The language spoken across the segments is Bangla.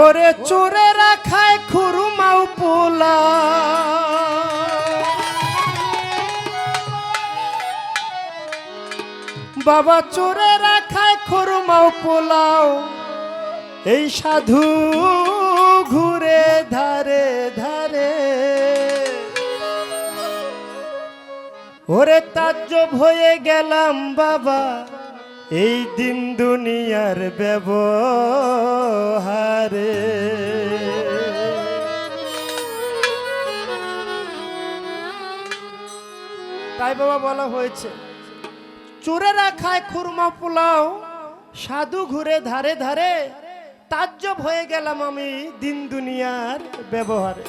ওরে চোরেরা খায় খুরুমাও পোলা। বাবা চোরেরা খায় খুরুমাও পোলাও। এই সাধু ঘুরে ধারে ধারে। ওরে তাজ্জব হয়ে গেলাম বাবা। এই দিন দুনিয়ার ব্যবহারে। তাই বাবা বলা হয়েছে, চোরেরা খায় খুরমা পোলাও, সাধু ঘুরে ধারে ধারে, তাজ্জব হয়ে গেলাম আমি দিন দুনিয়ার ব্যবহারে।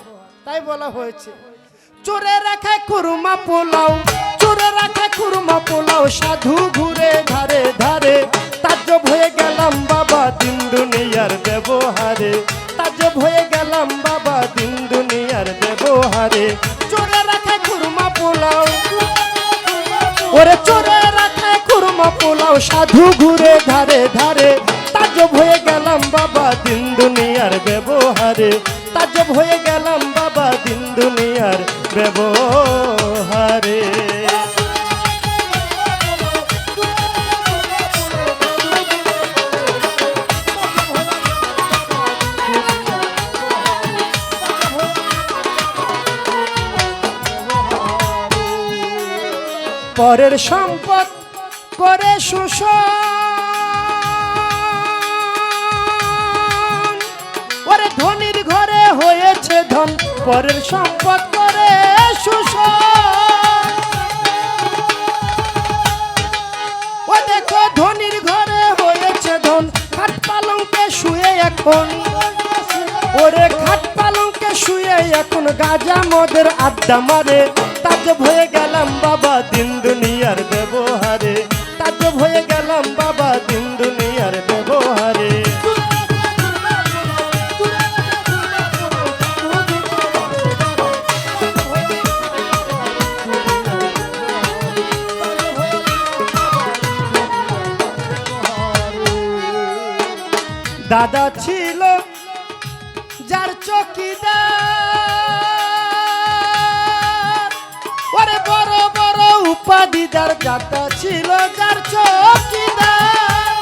তাই বলা হয়েছে চোরে রাখায় খুরমা পোলাও চোরে রাখায় খুরমা পোলাও, সাধু ঘুরে গেলাম বাবা দিন দুনিয়ার ব্যবহারে তাজ্জব হয়ে গেলাম বাবা দিন দুনিয়ার ব্যবহারে। চোরে রাখায় খুরমা পোলাও। ওরে চোরে রাখায় খুরমা পোলাও, সাধু ঘুরে ধারে ধারে। তাজব হয়ে গেলাম বাবা দিন দুনিয়ার ব্যবহারে। তাজব হয়ে গেলাম পরের সম্পদ করে শোষণ। ওরে ধনির ঘরে হয়েছে ধন, পরের সম্পদ করে শোষণ। ও দেখো ধনির ঘরে হয়েছে ধন, খাট পালংকে শুয়ে এখন। ওরে খাট পালংকে শুয়ে এখন গাজা মদের আড্ডা মারে। তাজব হয়ে গেলাম বাবা, দিন দুনিয়ার ব্যবহারে। তাজব হয়ে গেলাম বাবা, দিন দুনিয়ার ব্যবহারে। দাদা ছিল যার চকিদার উপাধিদার দাদা ছিল যার চকিদার।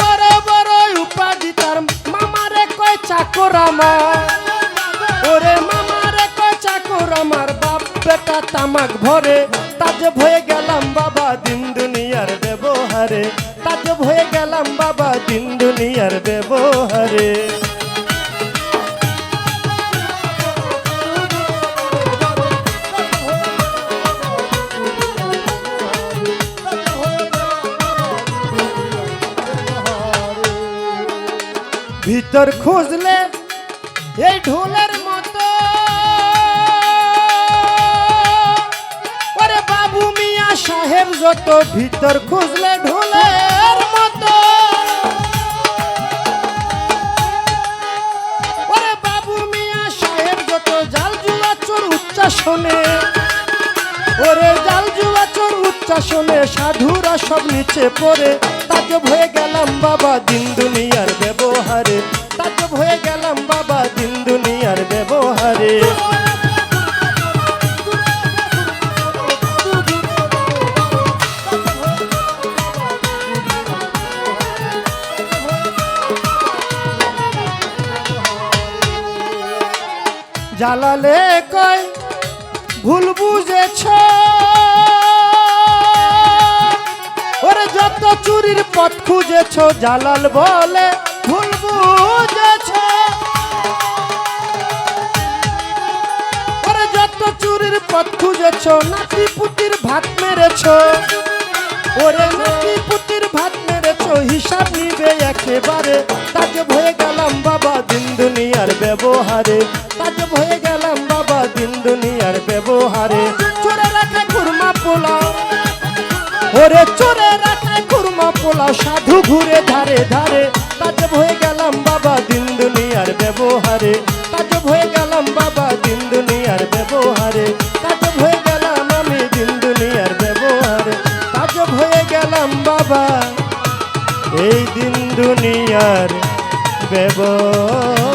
বড় বড় উপাধি তার মামারে কয় চাকর আমার। ওরে মামারে কয় চাকর আমার, বাপ বেটা তামাক ভরে। তাজব হয়ে গেলাম বাবা দিন দুনিয়ার ব্যবহারে। তাজব হয়ে গেলাম বাবা দিন দুনিয়ার ব্যবহারে। ভিতর খুঁজলে এই ঢোলের মতো। বাবু মিয়া সাহেব, যত ভিতর খুঁজলে ঢোলের মতো। ওরে বাবু মিয়া সাহেব, যত জাল জুয়া চোর উচ্চাসনে চোর উচ্চাসনে সাধুরা সব নিচে পড়ে। তাজব হয়ে গেলাম বাবা দিন দুনিয়ার ব্যবহারে। তাজব হয়ে গেলাম বাবা দিন দুনিয়ার ব্যবহারে। জালালে কয়, ভুল বুঝেছ? চুরির পথ খুঁজেছ, জালাল বলে ভুল বুঝেছ। চুরির পথ খুঁজেছ নাতি পুতির ভাত মেরেছ। ওরে নাতি পুতির ভাত মেরেছ, হিসাব নিবে একেবারে। তাজব হয়ে গেলাম বাবা দিন দুনিয়ার ব্যবহারে। তাজব হয়ে গেলাম বাবা দিন দুনিয়ার ব্যবহারে। চোরে রাখা খুরমা পোলাও। ওরে চোরে পোলা সাধু ঘুরে ধারে ধারে, তাজব হয়ে গেলাম বাবা দিন দুনিয়ার ব্যবহারে। তাজব হয়ে গেলাম বাবা দিন দুনিয়ার ব্যবহারে। তাজব হয়ে গেলাম আমি দিন দুনিয়ার ব্যবহারে। তাজব হয়ে গেলাম বাবা এই দিন দুনিয়ার ব্যবহার।